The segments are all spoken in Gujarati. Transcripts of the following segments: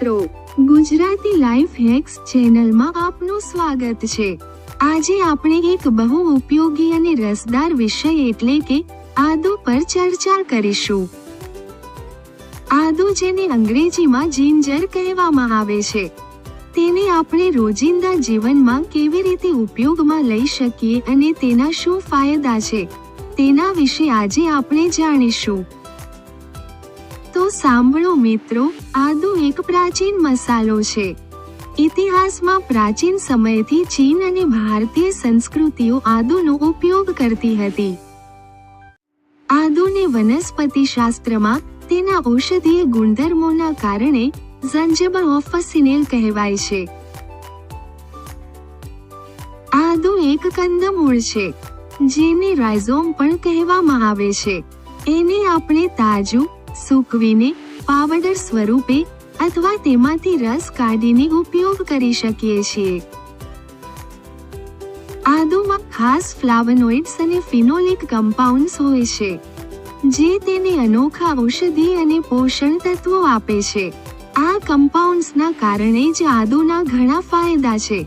મિત્રો, ગુજરાતી લાઈફ હેક્સ ચેનલમાં આપનું સ્વાગત છે. આજે આપણે એક બહુ ઉપયોગી અને રસદાર વિષય એટલે કે આદુ પર ચર્ચા કરીશું. આદુ જેને અંગ્રેજીમાં જિંજર કહેવામાં આવે છે. તેને આપણે રોજિંદા જીવનમાં કેવી રીતે ઉપયોગમાં લઈ શકીએ અને તેના શું ફાયદા છે, તેના વિશે આજે આપણે જાણીશું. સાંભળો મિત્રો, આદુ એક પ્રાચીન મસાલો છે. ઇતિહાસમાં પ્રાચીન સમયથી ચીન અને ભારતીય સંસ્કૃતિઓ આદુનો ઉપયોગ કરતી હતી. આદુને વનસ્પતિ શાસ્ત્રમાં તેના ઔષધીય ગુણધર્મોના કારણે ઝંજબલ ઓફસિનેલ કહેવાય છે. આદુ એક કંદમૂળ છે, જેને રાઇઝોમ પણ કહેવામાં આવે છે. એને આપણે તાજું સૂકવીને પાવડર સ્વરૂપે અથવા તેમાંથી રસ કાઢીને ઉપયોગ કરી શકીએ છીએ. આદુમાં ખાસ ફ્લાવનોઇડ્સ અને ફિનોલિક કમ્પાઉન્ડ્સ હોય છે, જે તેને અનોખા ઔષધિ અને પોષણ તત્વો આપે છે. આ કમ્પાઉન્ડ્સના કારણે જ આદુના ઘણા ફાયદા છે,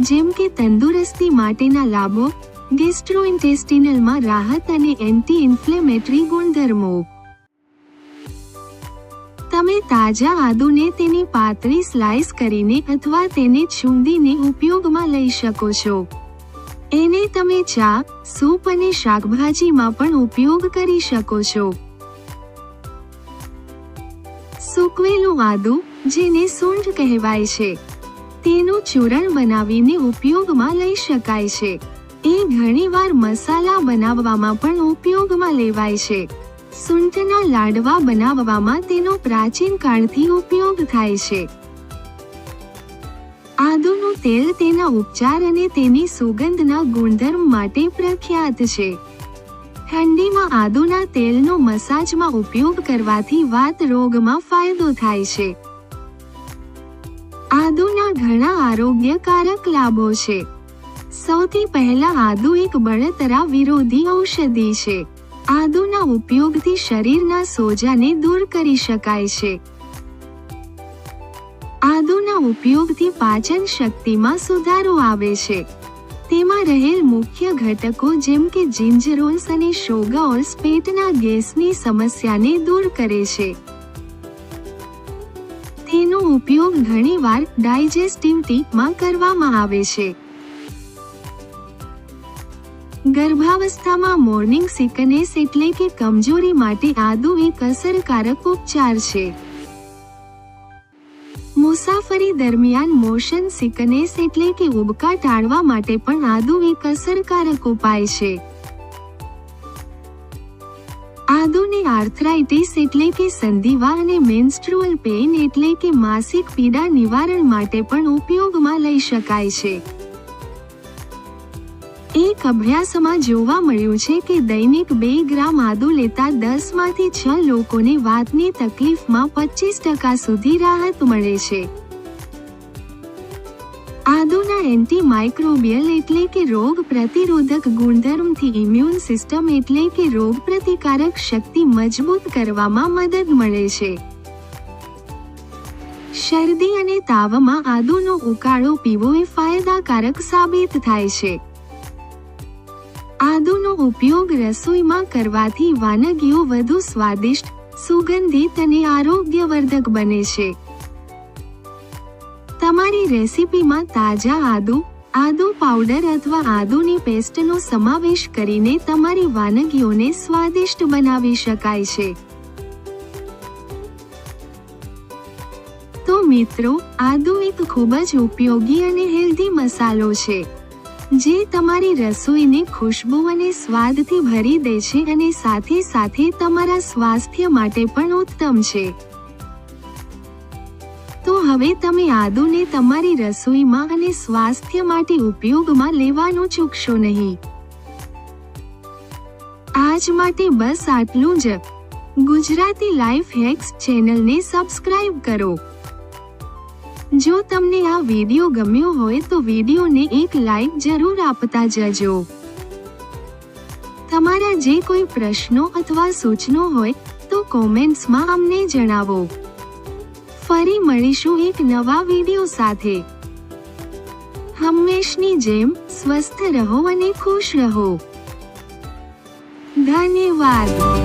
જેમ કે તંદુરસ્તી માટેના લાભો, ગેસ્ટ્રોઇન્ટેસ્ટિનલમાં રાહત અને એન્ટી ઇન્ફ્લેમેટરી ગુણધર્મો. તમે તાજા આદુને તેની પાતળી સ્લાઇસ કરીને અથવા તેને છૂંદીને ઉપયોગમાં લઈ શકો છો. એને તમે ચા, સૂપ અને શાકભાજીમાં પણ ઉપયોગ કરી શકો છો. સૂકવેલું આદુ, જેને સૂંઢ કહેવાય છે, તેનું ચૂરણ બનાવીને ઉપયોગમાં લઈ શકાય છે. એ ઘણીવાર મસાલા બનાવવામાં પણ ઉપયોગમાં લેવાય છે. સૂંઠના લાડવા બનાવવામાં તેનો પ્રાચીન કાળથી ઉપયોગ થાય છે. આદુનું તેલ તેના ઉપચાર અને તેની સુગંધના ગુણધર્મ માટે પ્રખ્યાત છે. ઠંડીમાં આદુના તેલનો મસાજમાં ઉપયોગ કરવાથી વાત રોગમાં ફાયદો થાય છે. આદુના ઘણા આરોગ્યકારક લાભો છે. સૌથી પહેલા આદુ એક બળતરા વિરોધી ઔષધિ છે. આદુના ઉપયોગથી શરીરના સોજાને દૂર કરી શકાય છે. આદુના ઉપયોગથી પાચન શક્તિમાં સુધારો આવે છે. તેમાં રહેલ મુખ્ય ઘટકો જેમ કે જિંજરોલ્સ અને શોગાઓલ્સ પેટના ગેસની સમસ્યાને દૂર કરે છે. તેનો ઉપયોગ ઘણીવાર ડાયજેસ્ટિવ ટીપમાં કરવામાં આવે છે. ગર્ભાવસ્થામાં મોર્નિંગ સિકનેસ એટલે કે કમજોરી માટે આદુ એક અસરકારક ઉપચાર છે. મુસાફરી દરમિયાન મોશન સિકનેસ એટલે કે ઉબકા ટાળવા માટે પણ આદુ એક અસરકારક ઉપાય છે. આદુને આર્થરાઇટિસ એટલે કે સંધિવા અને મેન્સ્ટ્રુઅલ પેઇન એટલે કે માસિક પીડા નિવારણ માટે પણ ઉપયોગમાં લઈ શકાય છે. એક અભ્યાસમાં જોવા મળ્યું છે કે દૈનિક બે ગ્રામ આદુ લેતા દસમાંથી છ લોકોને વાતની તકલીફમાં પચીસ ટકા સુધી રાહત મળે છે. આદુના એન્ટી માઇક્રોબિયલ એટલે કે રોગ પ્રતિરોધક ગુણધર્મથી ઇમ્યુન સિસ્ટમ એટલે કે રોગ પ્રતિકારક શક્તિ મજબૂત કરવામાં મદદ મળે છે. શરદી અને તાવમાં આદુનો ઉકાળો પીવો એ ફાયદાકારક સાબિત થાય છે. આદુનો ઉપયોગ રસોઈમાં કરવાથી વાનગીઓ વધુ સ્વાદિષ્ટ, સુગંધિત અને આરોગ્યવર્ધક બને છે. તમારી રેસિપીમાં તાજા આદુ આદુ પાવડર અથવા આદુની પેસ્ટનો સમાવેશ કરીને તમારી વાનગીઓને સ્વાદિષ્ટ બનાવી શકાય છે. તો મિત્રો, આદુ એક ખૂબ જ ઉપયોગી અને હેલ્ધી મસાલો છે. જે તમારી રસોઈને ખુશ્બુ અને સ્વાદથી ભરી દે છે અને સાથે સાથે તમારા સ્વાસ્થ્ય માટે પણ ઉત્તમ છે. તો હવે તમે આદુને તમારી રસોઈમાં અને સ્વાસ્થ્ય માટે ઉપયોગમાં લેવાનું ચૂકશો નહીં. આજ માટે બસ આટલું જ. ગુજરાતી લાઈફ હેક્સ ચેનલને સબસ્ક્રાઇબ કરો. જો તમને આ વીડિયો ગમ્યો હોય તો વિડીયોને એક લાઈક જરૂર આપતા જજો. તમારા જે કોઈ પ્રશ્નો અથવા સૂચનો હોય તો કોમેન્ટ્સમાં અમને જણાવો. ફરી મળીશું એક નવા વીડિયો સાથે. હંમેશની જેમ સ્વસ્થ રહો અને ખુશ રહો. ધન્યવાદ.